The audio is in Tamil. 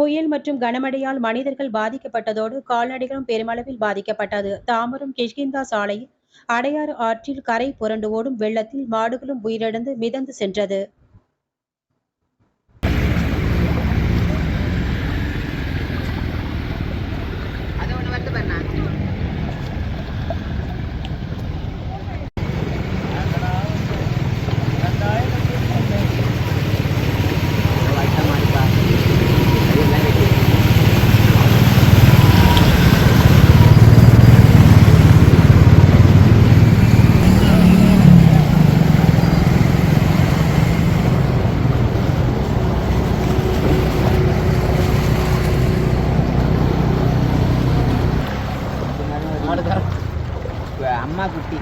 புயல் மற்றும் கனமழையால் மனிதர்கள் பாதிக்கப்பட்டதோடு கால்நடைகளும் பெருமளவில் பாதிக்கப்பட்டது. தாமரம் கிஷ்கிந்தா சாலையில் அடையாறு ஆற்றில் கரை புரண்டு ஓடும் வெள்ளத்தில் மாடுகளும் உயிரிழந்து மிதந்து சென்றது. அது ஒன்று வருது అమ్మ గుట్టి